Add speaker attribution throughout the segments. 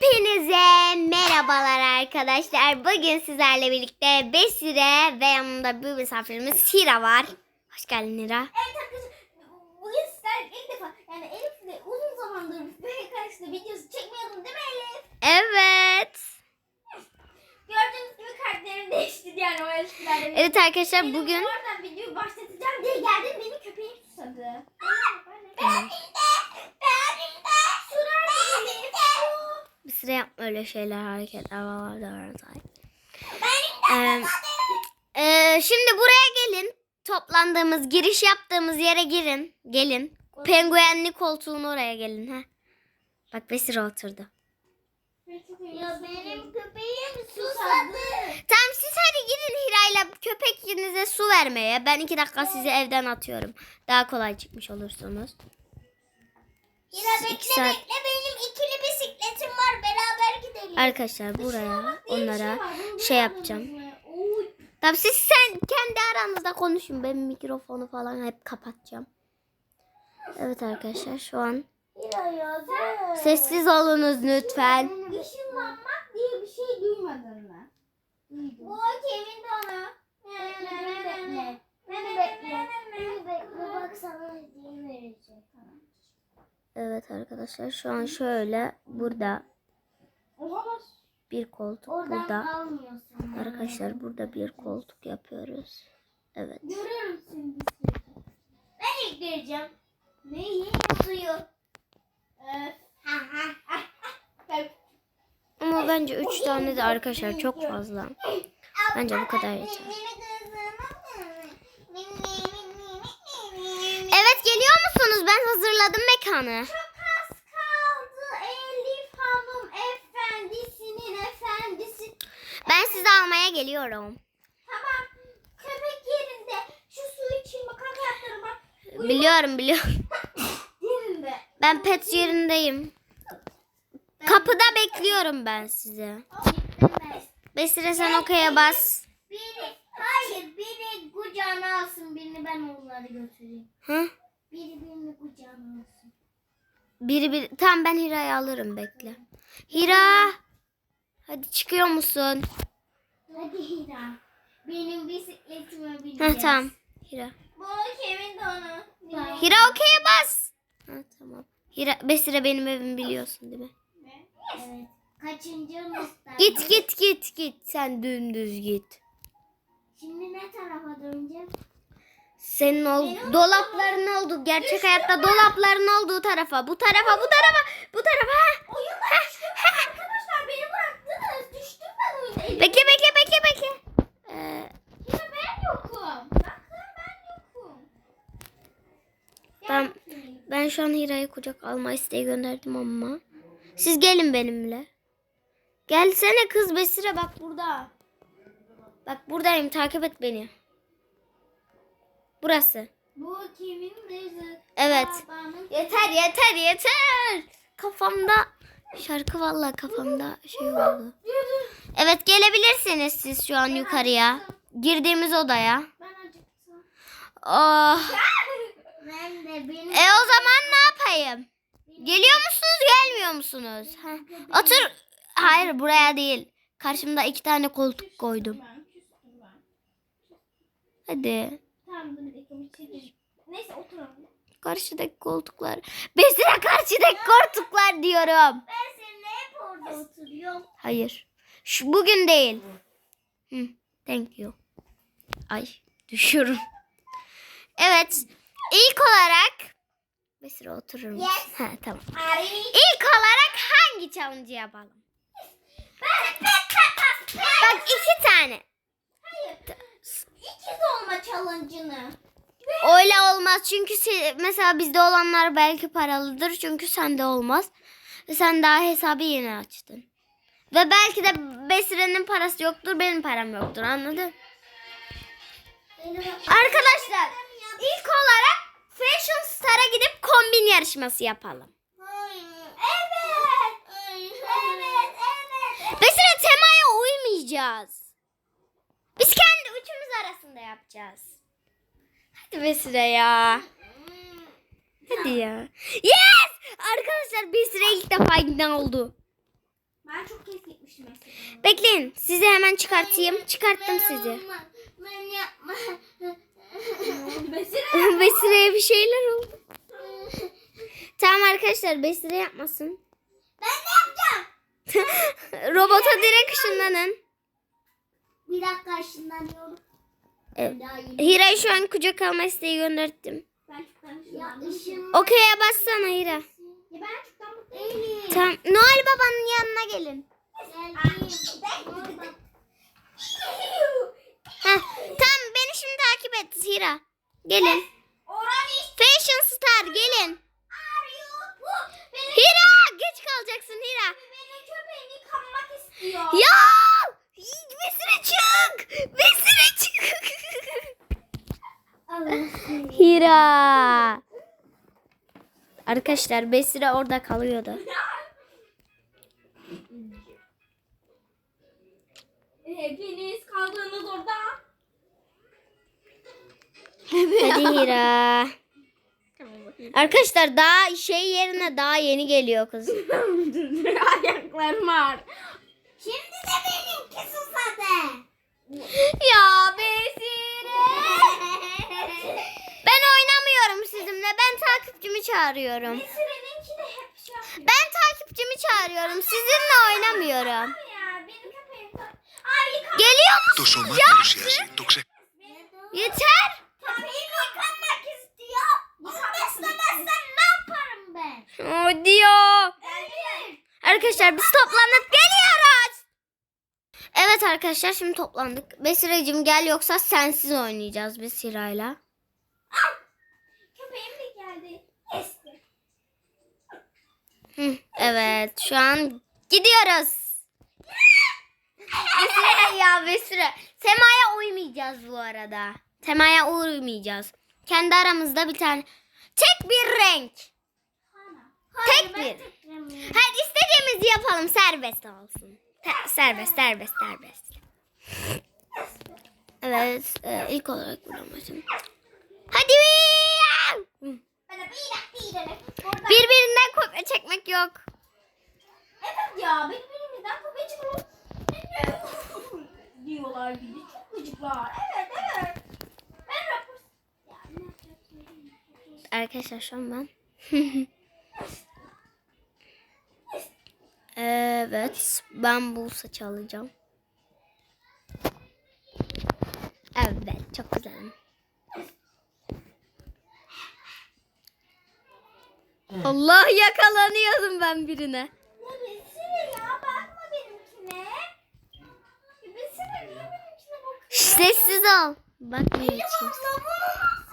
Speaker 1: Hepinize merhabalar arkadaşlar. Bugün sizlerle birlikte Besire ve yanında bir misafirimiz Hira var. Hoş geldin Hira.
Speaker 2: Evet arkadaşlar bugün sizler ilk defa yani Elif'le uzun zamandır böyle karşısında videosu çekmiyordum değil mi Elif?
Speaker 1: Evet.
Speaker 2: Gördüğünüz gibi karakterim değişti yani o eskilerde.
Speaker 1: Evet arkadaşlar
Speaker 2: Benim
Speaker 1: bugün
Speaker 2: Oradan videoyu başlatacağım diye geldim beni köpeğim susadı. Ben de. Ben de. Sunar Elif.
Speaker 1: Besire yapma öyle şeyler hareketler var. Ee, e, şimdi buraya gelin. Toplandığımız, giriş yaptığımız yere girin. Gelin. Penguenli koltuğun oraya gelin. ha. Bak Besire oturdu.
Speaker 2: Ya benim köpeğim susadı.
Speaker 1: Tamam siz hadi gidin Hira'yla köpekinize su vermeye. Ben iki dakika sizi evden atıyorum. Daha kolay çıkmış olursunuz.
Speaker 2: Yine
Speaker 1: İki
Speaker 2: bekle
Speaker 1: saat-
Speaker 2: bekle benim ikili bisikletim var beraber gidelim.
Speaker 1: Arkadaşlar buraya onlara şey yapacağım.
Speaker 2: Oy.
Speaker 1: Tamam siz sen kendi aranızda konuşun. Ben mikrofonu falan hep kapatacağım. Evet arkadaşlar şu an sessiz olunuz lütfen.
Speaker 2: Işınlanmak diye bir şey duymadın mı? Duydum. Bu kimin donu? Bekle. Bekle. Beni bekle. Bak sana hediye vereceğim.
Speaker 1: Evet arkadaşlar şu an şöyle burada bir koltuk
Speaker 2: Oradan
Speaker 1: burada. Arkadaşlar burada bir koltuk yapıyoruz. Evet.
Speaker 2: Görüyorum sürü. Ben ilk vereceğim. Neyi? Suyu.
Speaker 1: Ama bence 3 tane de arkadaşlar çok fazla. Bence bu kadar yeter. Evet geliyor musunuz? Ben hazırladım mekanı.
Speaker 2: Çok az kaldı Elif Hanım efendisinin efendisi.
Speaker 1: Ben sizi almaya geliyorum.
Speaker 2: Tamam. Köpek yerinde. Şu su için bak ayakları bak.
Speaker 1: Biliyorum biliyorum.
Speaker 2: Yerinde.
Speaker 1: Ben pet yerindeyim. Kapıda bekliyorum ben sizi. Besire sen okey'e bas.
Speaker 2: Biri, hayır biri kucağına alsın ben onları götüreyim.
Speaker 1: Hı?
Speaker 2: Biri birini kucağına alsın.
Speaker 1: Biri bir tamam ben Hira'yı alırım bekle. Hira. Hadi çıkıyor musun?
Speaker 2: Hadi Hira. Benim bisikletime bineceğiz.
Speaker 1: Heh tamam. Hira.
Speaker 2: Bu kimin de onu?
Speaker 1: Hira okey'e bas. Ha tamam. Hira Besire benim evimi biliyorsun değil mi?
Speaker 2: Evet. Kaçıncı mısın?
Speaker 1: Git git git git. Sen dümdüz git.
Speaker 2: Şimdi ne tarafa döneceğim?
Speaker 1: Senin ol dolapların olduğu gerçek hayatta dolapların olduğu tarafa. Bu tarafa bu tarafa bu tarafa.
Speaker 2: düştüm ben arkadaşlar. Beni bıraktınız. Düştüm ben oyunda. Elif.
Speaker 1: Bekle bekle bekle bekle. Ee,
Speaker 2: ben yokum. Bakın ben yokum.
Speaker 1: Ben- ben şu an Hira'ya kucak alma isteği gönderdim ama. Siz gelin benimle. Gelsene kız Besire bak burada. Bak buradayım takip et beni. Burası.
Speaker 2: Bu kimin bezi?
Speaker 1: Evet.
Speaker 2: Babanın.
Speaker 1: Yeter yeter yeter. Kafamda şarkı vallahi kafamda şey oldu. Evet gelebilirsiniz siz şu an yukarıya. Girdiğimiz odaya. Oh.
Speaker 2: Ben de benim.
Speaker 1: E o zaman ne yapayım? Geliyor musunuz gelmiyor musunuz? Ha. Otur. Hayır buraya değil. Karşımda iki tane koltuk koydum. Hadi.
Speaker 2: Tamam dur bir dakika bir şey diyeceğim. Neyse oturalım.
Speaker 1: Karşıdaki koltuklar. Besire karşıdaki koltuklar diyorum.
Speaker 2: Ben seninle hep orada oturuyorum.
Speaker 1: Hayır. Şu, bugün değil. Hı, thank you. Ay düşüyorum. Evet. İlk olarak Besire oturur musun?
Speaker 2: Yes.
Speaker 1: Ha, tamam.
Speaker 2: Ay.
Speaker 1: İlk olarak hangi challenge yapalım? Bak iki tane.
Speaker 2: İkiz olma challenge'ını.
Speaker 1: Öyle olmaz çünkü se- mesela bizde olanlar belki paralıdır çünkü sende olmaz. Ve Sen daha hesabı yeni açtın. Ve belki de Besire'nin parası yoktur benim param yoktur anladın? Arkadaşlar ilk olarak Fashion Star'a gidip kombin yarışması yapalım.
Speaker 2: Evet. Evet, evet.
Speaker 1: Besire temaya uymayacağız. Arasında yapacağız. Hadi Besire ya. Hadi ya. Yes! Arkadaşlar Besire ilk defa ikna oldu.
Speaker 2: Ben çok kez gitmiştim mesela.
Speaker 1: Bekleyin. Sizi hemen çıkartayım. Çıkarttım sizi.
Speaker 2: Ben yapma.
Speaker 1: Besire'ye bir şeyler oldu. Tamam arkadaşlar Besire yapmasın.
Speaker 2: Ben de yapacağım.
Speaker 1: Robota direkt ışınlanın.
Speaker 2: Bir dakika ışınlanıyorum.
Speaker 1: Evet. Hira'yı şu an kucak alma isteği gönderdim. Okey'e bassana Hira. Tamam. Noel babanın yanına gelin. Heh. Tamam beni şimdi takip et Hira. Gelin. Fashion Star gelin. Hira geç kalacaksın Hira.
Speaker 2: benim köpeğim yıkanmak istiyor.
Speaker 1: Ya! Besire çık! Besire çık! Hira! Arkadaşlar Besire orada kalıyordu.
Speaker 2: Hepiniz kaldığınız orada.
Speaker 1: Hadi Hira. Arkadaşlar daha şey yerine daha yeni geliyor kız.
Speaker 2: Ayaklarım var. Şimdi de benimki susadı.
Speaker 1: Ya Besire! Ben oynamıyorum sizinle. Ben takipçimi çağırıyorum.
Speaker 2: Mesire'ninki de hep şey yapıyor.
Speaker 1: Ben takipçimi çağırıyorum. Sizinle oynamıyorum.
Speaker 2: Ya benim köpeğim. Ay yıkan.
Speaker 1: Geliyor
Speaker 3: Το
Speaker 1: musun?
Speaker 3: σώμα
Speaker 1: Ya!
Speaker 3: παρουσιάζει το ξε...
Speaker 1: Yeter.
Speaker 2: Köpeğim yıkanmak istiyor. Yıkamazsan ne yaparım ben?
Speaker 1: O diyor.
Speaker 2: Evet.
Speaker 1: Arkadaşlar biz toplanıp geliyoruz. Evet arkadaşlar şimdi toplandık. Besire'cim gel yoksa sensiz oynayacağız biz Hira'yla.
Speaker 2: Köpeğim de geldi.
Speaker 1: Evet şu an gidiyoruz. Besire ya Besire. Sema'ya uymayacağız bu arada. Sema'ya uymayacağız. Kendi aramızda bir tane. Tek bir renk. Tek bir. Hadi istediğimizi yapalım. Serbest olsun. Te- serbest, serbest, serbest. Evet, e, ilk olarak başlayalım. Hadi.
Speaker 2: Bir.
Speaker 1: Birbirinden kopya çekmek yok.
Speaker 2: Evet ya birbirimizden kopya çıkıyor. Diyorlar bir de çok gıcıklar. Evet evet. Ben rapor...
Speaker 1: Arkadaşlar şu an ben. evet, ben bu saçı alacağım. Evet, çok güzel. Allah yakalanıyordum ben birine.
Speaker 2: Ya Besire ya bakma benimkine. Ya Besire niye benimkine bakıyorsun?
Speaker 1: Sessiz ol.
Speaker 2: Abla bunu nasıl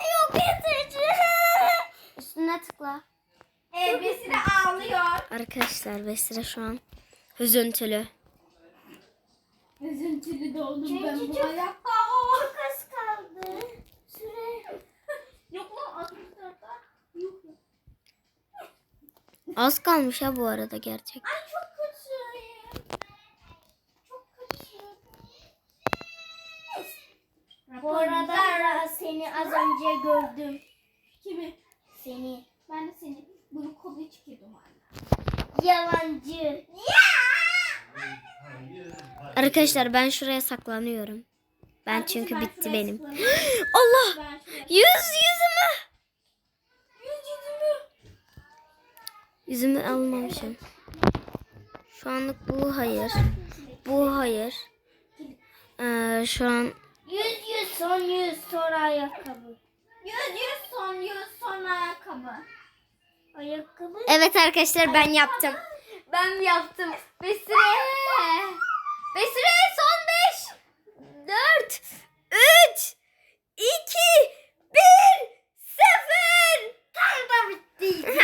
Speaker 2: yok edici?
Speaker 1: Üstüne tıkla.
Speaker 2: Evet Besire ağlıyor.
Speaker 1: Arkadaşlar Vesile şu an hüzüntülü.
Speaker 2: Üzüntülü doldum ben bu hayatta. Çok az kaldı. Süre. Yok lan 64'te. Yok.
Speaker 1: Az kalmış ha bu arada gerçek.
Speaker 2: Ay çok Bu arada seni az önce gördüm. Kimi? Seni. Ben de seni bunu kopya çekiyordum hala. Yalancı.
Speaker 1: Arkadaşlar ben şuraya saklanıyorum. Ben çünkü
Speaker 2: Ben
Speaker 1: bitti benim. Allah! Yüz yüzümü.
Speaker 2: Yüz yüzümü.
Speaker 1: Yüzümü almamışım. Şu anlık bu hayır. Bu hayır. Ee, şu an
Speaker 2: Yüz yüz son yüz sonra ayakkabı. Yüz yüz son yüz sonra ayakkabı. Ayakkabı.
Speaker 1: Evet arkadaşlar ben yaptım. Ben yaptım. Besire. Besire son 5 4 3 2 1 0 Tam da bitti.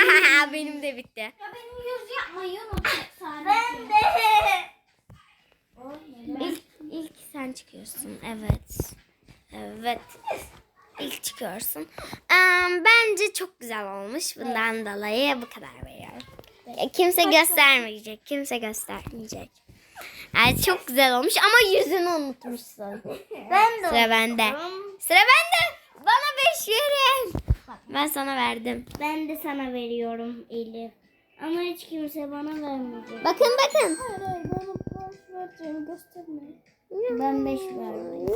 Speaker 1: Benim de bitti.
Speaker 2: Ya benim yüz yapmayı unuttum sadece. Ben de.
Speaker 1: İlk, ilk sen çıkıyorsun. Evet. Evet. İlk çıkıyorsun. Em, bence çok güzel olmuş. Bundan dolayı bu kadar veriyorum. Ya, kimse göstermeyecek. Kimse göstermeyecek. Yani çok güzel olmuş ama yüzünü unutmuşsun.
Speaker 2: Ben
Speaker 1: Sıra bende. Sıra bende. Bana beş verin. Ben sana verdim.
Speaker 2: Ben de sana veriyorum Elif. Ama hiç kimse bana vermeyecek.
Speaker 1: Bakın bakın.
Speaker 2: Hayır hayır bana puan vereceğini gösterme. Ben 5 verdim.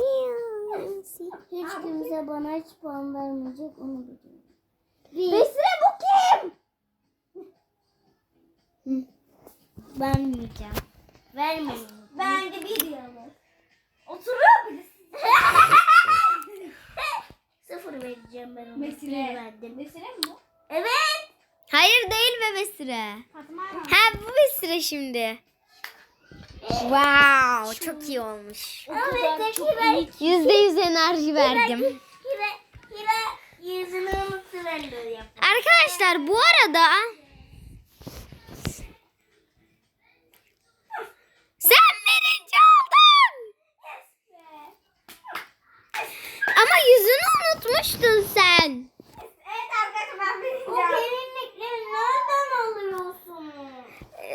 Speaker 2: Hiç kimse bana hiç puan vermeyecek onu biliyorum. Besre bu kim? Vermeyeceğim. Vermeyeceğim. Bence bir diyorlar. Oturuyor birisi. Sıfır vereceğim ben ona.
Speaker 3: Mesire.
Speaker 2: Bir verdim.
Speaker 3: Mesele mi bu?
Speaker 2: Evet.
Speaker 1: Hayır değil be Besire.
Speaker 3: Fatma.
Speaker 1: Ha bu Besire şimdi. Wow çok iyi olmuş. Yüzde yüz enerji verdim. Arkadaşlar bu arada sen birinci oldun. Ama yüzünü unutmuştun sen.
Speaker 2: Evet arkadaşlar ben bileceğim. O derinlikleri nereden alıyorsun?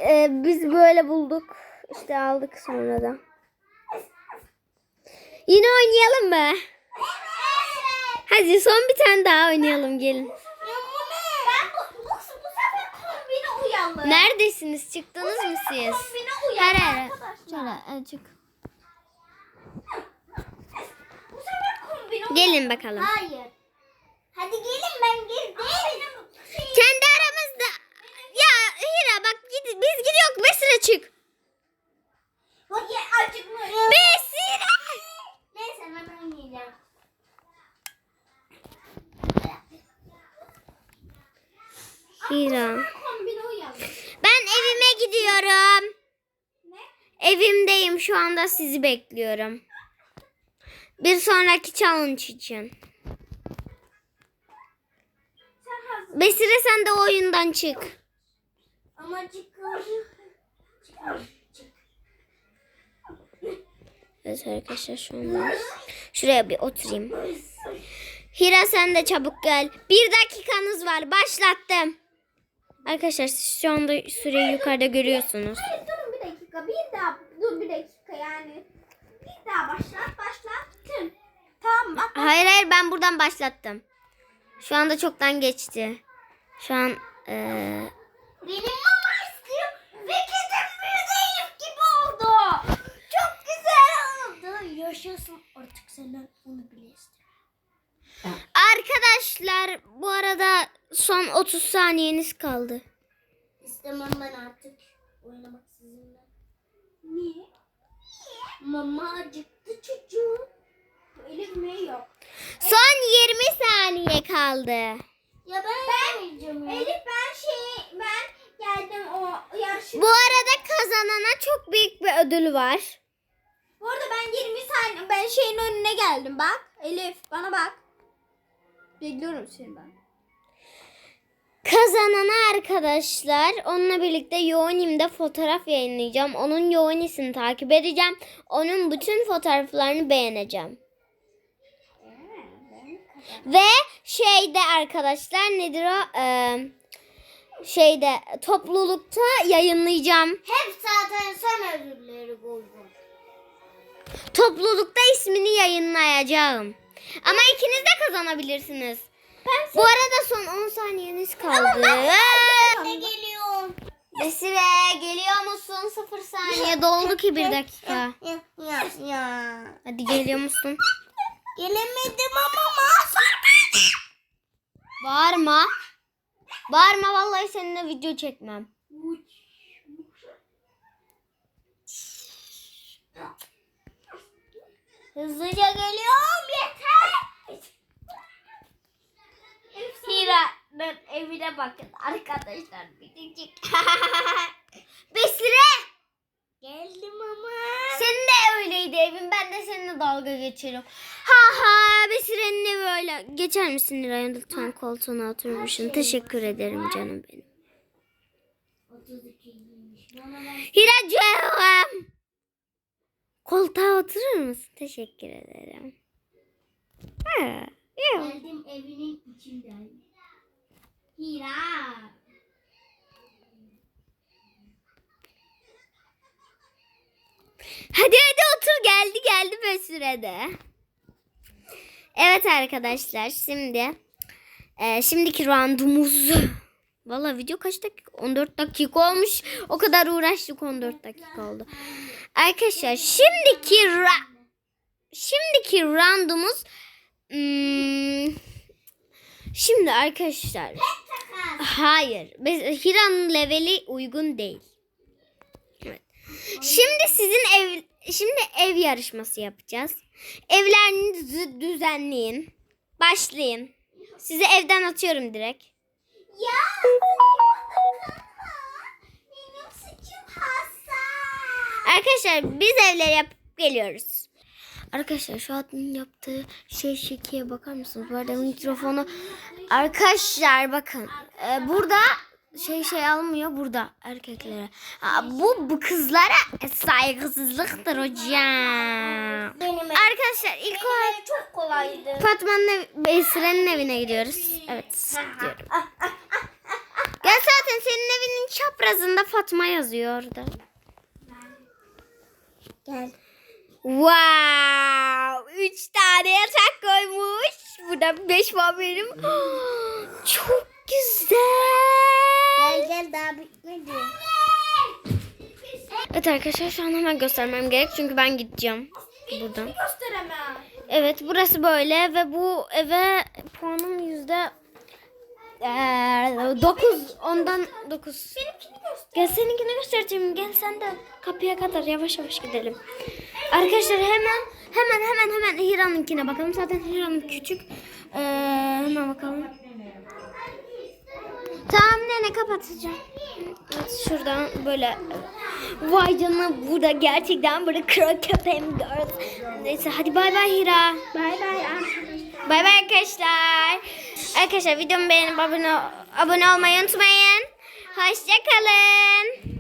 Speaker 1: Ee, biz böyle bulduk. İşte aldık sonra da. Yine oynayalım mı?
Speaker 2: Evet.
Speaker 1: Hadi son bir tane daha oynayalım gelin.
Speaker 2: Ben.
Speaker 1: Neredesiniz? Çıktınız mı siz? Her
Speaker 2: arkadaşlar.
Speaker 1: Şöyle çık. Gelin bakalım.
Speaker 2: Hayır. Hadi gelin ben girdim.
Speaker 1: Kendi aramızda. Ya Hira bak gid biz gidiyoruz. Besire çık.
Speaker 2: Hadi acıkmış.
Speaker 1: Besire.
Speaker 2: Neyse ben oynayacağım.
Speaker 1: Hira. Ben evime gidiyorum.
Speaker 2: Ne?
Speaker 1: Evimdeyim şu anda sizi bekliyorum. Bir sonraki challenge için.
Speaker 2: Sen.
Speaker 1: Besire sen de oyundan çık.
Speaker 2: Ama çıkar. Çıkar.
Speaker 1: Evet arkadaşlar şu anda. Şuraya bir oturayım. Hira sen de çabuk gel. Bir dakikanız var. Başlattım. Arkadaşlar siz şu anda süreyi yukarıda görüyorsunuz.
Speaker 2: Hayır durun bir dakika. Bir daha dur bir dakika yani. Bir daha başlat başlattın. Tamam bak.
Speaker 1: Hayır hayır ben buradan başlattım. Şu anda çoktan geçti. Şu an eee,
Speaker 2: Benim mama istiyor. Ve kedim büyüdü Elif gibi oldu. Çok güzel Yaşasın artık senden onu bile istiyorum.
Speaker 1: Arkadaşlar bu arada son 30 saniyeniz kaldı.
Speaker 2: İstemem ben artık oynamak sizinle. Niye? Mama acıktı çocuğum. Elif ne yok?
Speaker 1: Son 20 saniye kaldı.
Speaker 2: Ya ben, ben Elif ben şey ben geldim o yarışı.
Speaker 1: Bu arada kazanana çok büyük bir ödül var.
Speaker 2: Bu arada ben 20 saniye ben şeyin önüne geldim bak. Elif bana bak. Bekliyorum seni ben.
Speaker 1: Kazanana arkadaşlar onunla birlikte Yoğunim'de fotoğraf yayınlayacağım. Onun Yoğunisini takip edeceğim. Onun bütün fotoğraflarını beğeneceğim. Ve şeyde arkadaşlar nedir o? Ee, şeyde toplulukta yayınlayacağım.
Speaker 2: Hep zaten sen özürleri buldun.
Speaker 1: Toplulukta ismini yayınlayacağım. Ama ikiniz de kazanabilirsiniz. Bu arada son 10 saniyeniz kaldı.
Speaker 2: Ne geliyor?
Speaker 1: Besire geliyor musun? 0 saniye doldu ki bir dakika.
Speaker 2: Ya ya.
Speaker 1: Hadi geliyor musun?
Speaker 2: Gelemedim ama
Speaker 1: Bağırma. Bağırma vallahi seninle video çekmem.
Speaker 2: Hızlıca geliyorum yeter.
Speaker 1: Hira ben evine bakın arkadaşlar bitecek. Besire
Speaker 2: Geldim ama.
Speaker 1: senin de öyleydi evin ben de seninle dalga geçerim. Ha ha Besire'nin evi öyle. Geçer misin Hira lütfen koltuğuna oturmuşsun. Teşekkür ederim canım benim.
Speaker 2: 32'ymiş. Bana ben
Speaker 1: Hiracığım. Koltuğa oturur musun? Teşekkür ederim. Ha, yok.
Speaker 2: geldim evinin içinden. Hira.
Speaker 1: Hadi hadi otur geldi geldi be sürede. Evet arkadaşlar şimdi e, şimdiki roundumuz Valla video kaç dakika? 14 dakika olmuş. O kadar uğraştık 14 dakika oldu. Arkadaşlar şimdiki ra şimdiki randımız hmm, şimdi arkadaşlar hayır Hira'nın leveli uygun değil. Şimdi sizin ev şimdi ev yarışması yapacağız. Evlerinizi düzenleyin. Başlayın. Sizi evden atıyorum direkt.
Speaker 2: Ya benim.
Speaker 1: Arkadaşlar biz evleri yapıp geliyoruz. Arkadaşlar şu admin yaptığı şey şekiye bakar mısınız? Bu arada mikrofonu arkadaşlar bakın. Ee, burada şey şey almıyor burada erkeklere. Aa, bu bu kızlara saygısızlıktır hocam.
Speaker 2: Benim
Speaker 1: Arkadaşlar ilk olarak
Speaker 2: çok kolaydı.
Speaker 1: Fatma'nın ev, Esra'nın evine gidiyoruz. Evet gidiyorum. Ya zaten senin evinin çaprazında Fatma yazıyor orada.
Speaker 2: Gel.
Speaker 1: Wow! Üç tane yatak koymuş. Burada beş var benim. Çok güzel.
Speaker 2: Gel gel daha bitmedi.
Speaker 1: Evet arkadaşlar şu an hemen göstermem gerek. Çünkü ben gideceğim buradan.
Speaker 2: Gösteremem.
Speaker 1: Evet burası böyle ve bu eve puanım yüzde eee, dokuz. Ondan dokuz.
Speaker 2: Benimkini göster.
Speaker 1: Gel seninkini göstereceğim. Gel sen de kapıya kadar yavaş yavaş gidelim. Arkadaşlar hemen hemen hemen hemen Hira'nınkine bakalım. Zaten Hira'nın küçük. Ee, hemen bakalım. Tamam nene kapatacağım. Evet, şuradan böyle. Vay canına bu da gerçekten böyle kral köpeğim gördüm. Neyse hadi bay bay Hira.
Speaker 2: Bay bay.
Speaker 1: Bay bay arkadaşlar. Arkadaşlar videomu beğenip abone, abone olmayı unutmayın. Hoşçakalın.